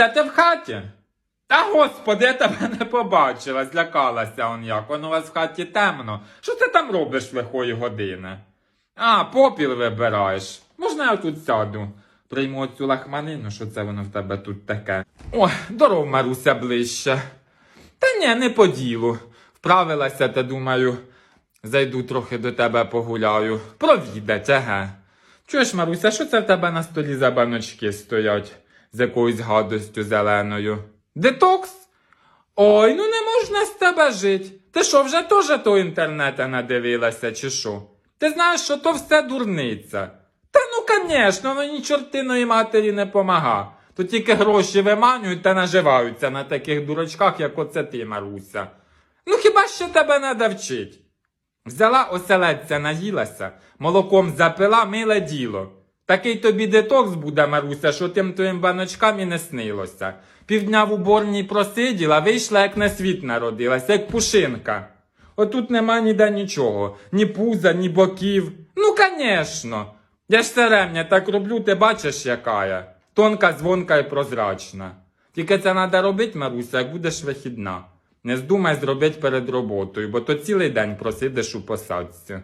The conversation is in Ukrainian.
Маруся, ти в хаті? Та господи, я тебе не побачила, злякалася он як. Воно у вас в хаті темно. Що ти там робиш лихої години? А, попіл вибираєш. Можна я тут сяду? Прийму цю лахманину, що це воно в тебе тут таке. Ой, здоров, Маруся, ближче. Та ні, не по ділу. Вправилася, та думаю, зайду трохи до тебе погуляю. Провідать, еге. Чуєш, Маруся, що це в тебе на столі за баночки стоять з якоюсь гадостю зеленою? Детокс? Ой, ну не можна з тебе жити. Ти що, вже теж то інтернета надивилася, чи що? Ти знаєш, що то все дурниця. Та ну, звісно, ну ні чортиної матері не помага. То тільки гроші виманюють та наживаються на таких дурачках, як оце ти, Маруся. Ну хіба що тебе надо вчить? Взяла оселедця, наїлася, молоком запила миле діло. Такий тобі детокс буде, Маруся, що тим твоїм баночкам і не снилося. Півдня в уборній просиділа, вийшла, як на світ народилася, як пушинка. Отут нема ніде нічого, ні пуза, ні боків. Ну, конечно. Я ж серемня так роблю, ти бачиш, яка я. Тонка, дзвонка і прозрачна. Тільки це треба робити, Маруся, як будеш вихідна. Не здумай зробити перед роботою, бо то цілий день просидиш у посадці.